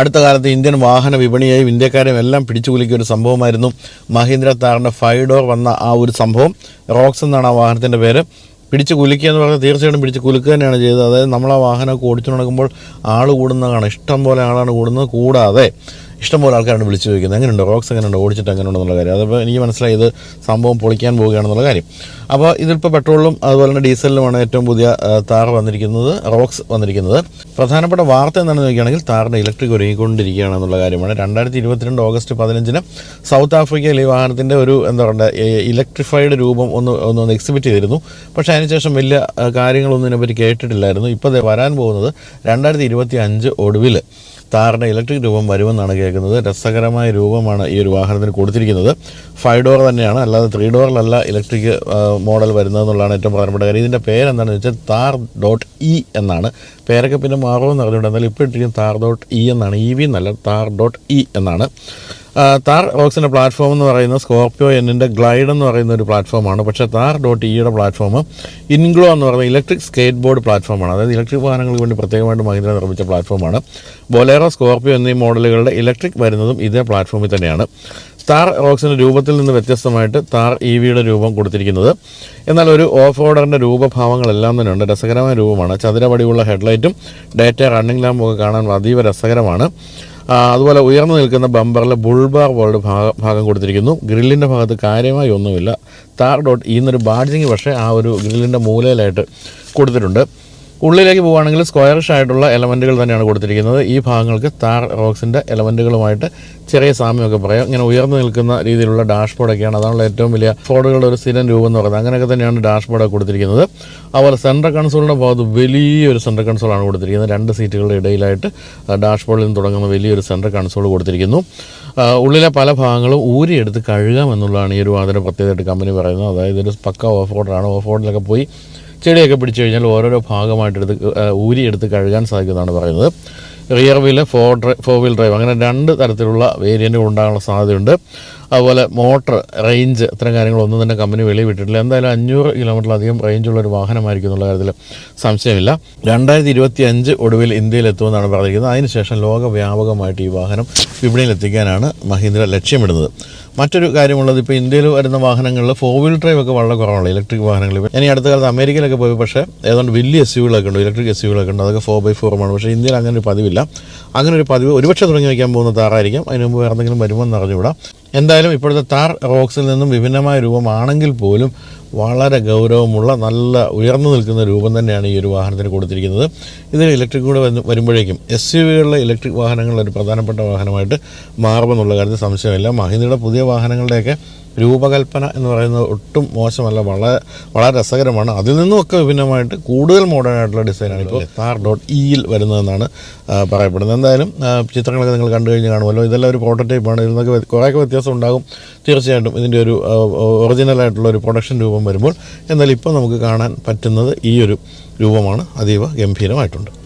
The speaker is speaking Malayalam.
അടുത്ത കാലത്ത് ഇന്ത്യൻ വാഹന വിപണിയെയും ഇന്ത്യക്കാരെയും എല്ലാം പിടിച്ചു കുലിക്കിയ ഒരു സംഭവമായിരുന്നു മഹീന്ദ്ര താറിന്റെ ഫൈവ് ഡോർ വന്ന ആ ഒരു സംഭവം. റോക്സ് എന്നാണ് ആ വാഹനത്തിന്റെ പേര്. പിടിച്ച് കുലുക്കുക എന്ന് പറഞ്ഞാൽ തീർച്ചയായിട്ടും പിടിച്ച് കുലുക്കുക തന്നെയാണ് ചെയ്തത്. അതായത് നമ്മൾ ആ വാഹനമൊക്കെ ഓടിച്ചു നടക്കുമ്പോൾ ആൾ കൂടുന്നതാണ്. ഇഷ്ടം പോലെ ആളാണ് കൂടുന്നത്. കൂടാതെ ഇഷ്ടംപോലെ ആൾക്കാരാണ് വിളിച്ചു ചോദിക്കുന്നത്. എങ്ങനെയുണ്ട്? റോക്സ് എങ്ങനെയുണ്ട്? ഓടിച്ചിട്ട് എങ്ങനെയുണ്ടെന്നുള്ള കാര്യം. അതപ്പോൾ എനിക്ക് മനസ്സിലായി ഇത് സംഭവം പൊളിക്കാൻ പോവുകയാണെന്നുള്ള കാര്യം. അപ്പോൾ ഇതിലിപ്പോൾ പെട്രോളിലും അതുപോലെ തന്നെ ഡീസലിലുമാണ് ഏറ്റവും പുതിയ താർ വന്നിരിക്കുന്നത് റോക്സ് വന്നിരിക്കുന്നത്. പ്രധാനപ്പെട്ട വാർത്ത എന്താണെന്ന് നോക്കുകയാണെങ്കിൽ താറിന്റെ ഇലക്ട്രിക് ഒരുങ്ങിക്കൊണ്ടിരിക്കുകയാണ് എന്നുള്ള കാര്യമാണ്. രണ്ടായിരത്തി ഇരുപത്തിരണ്ട് ഓഗസ്റ്റ് പതിനഞ്ചിന് സൗത്ത് ആഫ്രിക്കയിൽ ഈ വാഹനത്തിന്റെ ഒരു എന്താ പറയുക ഇലക്ട്രിഫൈഡ് രൂപം ഒന്ന് ഒന്ന് എക്സിബിറ്റ് ചെയ്തിരുന്നു. പക്ഷേ അതിനുശേഷം വലിയ കാര്യങ്ങളൊന്നും ഇതിനെപ്പറ്റി കേട്ടിട്ടില്ലായിരുന്നു. ഇപ്പോൾ വരാൻ പോകുന്നത് രണ്ടായിരത്തി ഇരുപത്തി അഞ്ച് ഒടുവിൽ താറിന്റെ ഇലക്ട്രിക് രൂപം വരുമെന്നാണ് കേൾക്കുന്നത്. രസകരമായ രൂപമാണ് ഈ ഒരു വാഹനത്തിന് കൊടുത്തിരിക്കുന്നത്. ഫൈവ് ഡോർ തന്നെയാണ്. അല്ലാതെ ത്രീ ഡോറിലല്ല ഇലക്ട്രിക് മോഡൽ വരുന്നതെന്നുള്ളതാണ് ഏറ്റവും പ്രധാനപ്പെട്ട കാര്യം. ഇതിന്റെ പേരെന്താണെന്ന് വെച്ചാൽ താർ ഡോട്ട് ഇ എന്നാണ്. പേരൊക്കെ പിന്നെ മാറുമെന്ന് അറിഞ്ഞുകൊണ്ട് എന്നാൽ ഇപ്പോൾ താർ ഡോട്ട് ഇ എന്നാണ്. ഇ വി എന്നല്ല താർ ഡോട്ട് ഇ എന്നാണ്. താർ റോക്സിന്റെ പ്ലാറ്റ്ഫോം എന്ന് പറയുന്നത് സ്കോർപ്പിയോ എന്നിന്റെ ഗ്ലൈഡ് എന്ന് പറയുന്ന ഒരു പ്ലാറ്റ്ഫോമാണ് പക്ഷേ താർ ഡോട്ട് ഇയുടെ പ്ലാറ്റ്ഫോം ഇൻഗ്ലോ എന്ന് പറയുന്ന ഇലക്ട്രിക് സ്കേറ്റ് ബോർഡ് പ്ലാറ്റ്ഫോമാണ് അതായത് ഇലക്ട്രിക് വാഹനങ്ങൾക്ക് വേണ്ടി പ്രത്യേകമായിട്ട് മഹീന്ദ്ര നിർമ്മിച്ച പ്ലാറ്റ്ഫോമാണ് ബൊലേറോ സ്കോർപ്പിയോ എന്നീ മോഡലുകളുടെ ഇലക്ട്രിക് വരുന്നതും ഇതേ പ്ലാറ്റ്ഫോമിൽ തന്നെയാണ്. താർ റോക്സിന്റെ രൂപത്തിൽ നിന്ന് വ്യത്യസ്തമായിട്ട് താർ ഇ വിയുടെ രൂപം കൊടുത്തിരിക്കുന്നത്. എന്നാൽ ഒരു ഓഫ് റോഡറിന്റെ രൂപഭാവങ്ങളെല്ലാം തന്നെ ഉണ്ട് രസകരമായ രൂപമാണ്. ചതുരപടിയുള്ള ഹെഡ്ലൈറ്റും ഡേറ്റ റണ്ണിംഗ് ലാമ്പും ഒക്കെ കാണാൻ അതീവ രസകരമാണ്. അതുപോലെ ഉയർന്നു നിൽക്കുന്ന ബമ്പറിൽ ബുൾബാർ പോലുള്ള ഭാഗം ഭാഗം കൊടുത്തിരിക്കുന്നു. ഗ്രില്ലിന്റെ ഭാഗത്ത് കാര്യമായി ഒന്നുമില്ല. താർ ഡോട്ട് ഈ എന്നൊരു ബാഡ്ജിങ് പക്ഷേ ആ ഒരു ഗ്രില്ലിന്റെ മൂലയിലായിട്ട് കൊടുത്തിട്ടുണ്ട്. ഉള്ളിലേക്ക് പോവുകയാണെങ്കിൽ സ്ക്വയറിഷ് ആയിട്ടുള്ള എലമെന്റുകൾ തന്നെയാണ് കൊടുത്തിരിക്കുന്നത്. ഈ ഭാഗങ്ങൾക്ക് താർ റോക്സിന്റെ എലമെന്റുകളുമായിട്ട് ചെറിയ സാമ്യമൊക്കെ പറയാം. ഇങ്ങനെ ഉയർന്നു നിൽക്കുന്ന രീതിയിലുള്ള ഡാഷ്ബോർഡൊക്കെയാണ് അതാണുള്ള ഏറ്റവും വലിയ ഫോർഡുകളുടെ ഒരു സ്ഥിരം രൂപം എന്ന് പറയുന്നത്. അങ്ങനെയൊക്കെ തന്നെയാണ് ഡാഷ്ബോർഡൊക്കെ കൊടുത്തിരിക്കുന്നത്. അതുപോലെ സെൻട്രൽ കൺസോളിന്റെ ഭാഗത്ത് വലിയൊരു സെൻട്രൽ കൺസോളാണ് കൊടുത്തിരിക്കുന്നത്. രണ്ട് സീറ്റുകളുടെ ഇടയിലായിട്ട് ഡാഷ്ബോർഡിൽ നിന്ന് തുടങ്ങുന്ന വലിയൊരു സെൻട്രൽ കൺസോൾ കൊടുത്തിരിക്കുന്നു. ഉള്ളിലെ പല ഭാഗങ്ങളും ഊരിയെടുത്ത് കഴുകാം എന്നുള്ളതാണ് ഈ ഒരു അതിന്റെ പ്രത്യേകമായിട്ട് കമ്പനി പറയുന്നത്. അതായത് ഇതൊരു പക്ക ഓഫ് റോഡാണ് ഓഫ് റോഡിലൊക്കെ പോയി ചെടിയൊക്കെ പിടിച്ചു കഴിഞ്ഞാൽ ഓരോരോ ഭാഗമായിട്ട് എടുത്ത് ഊരിയെടുത്ത് കഴുകാൻ സാധിക്കുന്നതാണ് പറയുന്നത്. Rear wheel four drive four wheel drive അങ്ങനെ രണ്ട് തരത്തിലുള്ള വേരിയന്റുകൾ ഉണ്ടാകാനുള്ള സാധ്യതയുണ്ട്. അതുപോലെ മോട്ടർ റേഞ്ച് ഇത്തരം കാര്യങ്ങളൊന്നും തന്നെ കമ്പനി വെളിയിൽ വിട്ടിട്ടില്ല. എന്തായാലും അഞ്ഞൂറ് കിലോമീറ്ററിലധികം റേഞ്ചുള്ള ഒരു വാഹനമായിരിക്കും എന്നുള്ള കാര്യത്തിൽ സംശയമില്ല. രണ്ടായിരത്തി ഇരുപത്തി അഞ്ച് ഒടുവിൽ ഇന്ത്യയിൽ എത്തുമെന്നാണ് പറഞ്ഞിരിക്കുന്നത്. അതിനുശേഷം ലോകവ്യാപകമായിട്ട് ഈ വാഹനം വിപണിയിൽ എത്തിക്കാനാണ് മഹീന്ദ്ര ലക്ഷ്യമിടുന്നത്. മറ്റൊരു കാര്യമുള്ളത് ഇപ്പോൾ ഇന്ത്യയിൽ വരുന്ന വാഹനങ്ങളിൽ ഫോർ വീൽ ഡ്രൈവ് ഒക്കെ വളരെ കുറവാണ്. ഇലക്ട്രിക് വാഹനങ്ങൾ ഇനി അടുത്ത കാലത്ത് അമേരിക്കയിലൊക്കെ പോയി പക്ഷേ ഏതാണ്ട് വലിയ എസ് യുകളൊക്കെ ഉണ്ട്. ഇലക്ട്രിക് എസ് യുകളൊക്കെ ഉണ്ട്. അതൊക്കെ ഫോർ ബൈ ഫോറുമാണ് പക്ഷേ ഇന്ത്യയിൽ അങ്ങനെ ഒരു പതിവില്ല. അങ്ങനെ ഒരു പതിവ് ഒരുപക്ഷെ തുടങ്ങി വയ്ക്കാൻ പോകുന്ന താറായിരിക്കും അതിന് മുമ്പ് എന്തെങ്കിലും വരുമെന്ന് അറിഞ്ഞുകൂടാ. എന്തായാലും ഇപ്പോഴത്തെ താർ റോക്സിൽ നിന്നും വിഭിന്നമായ രൂപമാണെങ്കിൽ പോലും വളരെ ഗൗരവമുള്ള നല്ല ഉയർന്നു നിൽക്കുന്ന രൂപം തന്നെയാണ് ഈ ഒരു വാഹനത്തിന് കൊടുത്തിരിക്കുന്നത്. ഇതിൽ ഇലക്ട്രിക് കൂടെ വരുമ്പോഴേക്കും എസ് യു വികളിലെ ഇലക്ട്രിക് വാഹനങ്ങൾ ഒരു പ്രധാനപ്പെട്ട വാഹനമായിട്ട് മാറുമെന്നുള്ള കാര്യത്തിൽ സംശയമില്ല. മഹീന്ദ്രയുടെ പുതിയ വാഹനങ്ങളുടെയൊക്കെ രൂപകൽപ്പന എന്ന് പറയുന്നത് ഒട്ടും മോശമല്ല വളരെ വളരെ രസകരമാണ്. അതിൽ നിന്നുമൊക്കെ വിഭിന്നമായിട്ട് കൂടുതൽ മോഡേൺ ആയിട്ടുള്ള ഡിസൈനാണ് ഇപ്പോൾ താർ ഡോട്ട് ഇയിൽ വരുന്നതെന്നാണ് പറയപ്പെടുന്നത്. എന്തായാലും ചിത്രങ്ങളൊക്കെ നിങ്ങൾ കണ്ടു കഴിഞ്ഞ് കാണുമല്ലോ. ഇതെല്ലാം ഒരു പ്രോട്ടോടൈപ്പാണ് ഇതിൽ നിന്നൊക്കെ കുറേയൊക്കെ വ്യത്യാസം ഉണ്ടാകും. തീർച്ചയായിട്ടും ഇതിന്റെ ഒരു ഒറിജിനലായിട്ടുള്ള ഒരു പ്രൊഡക്ഷൻ രൂപം വരുമ്പോൾ എന്നാൽ ഇപ്പോൾ നമുക്ക് കാണാൻ പറ്റുന്നത് ഈ ഒരു രൂപമാണ് അതീവ ഗംഭീരമായിട്ടുണ്ട്.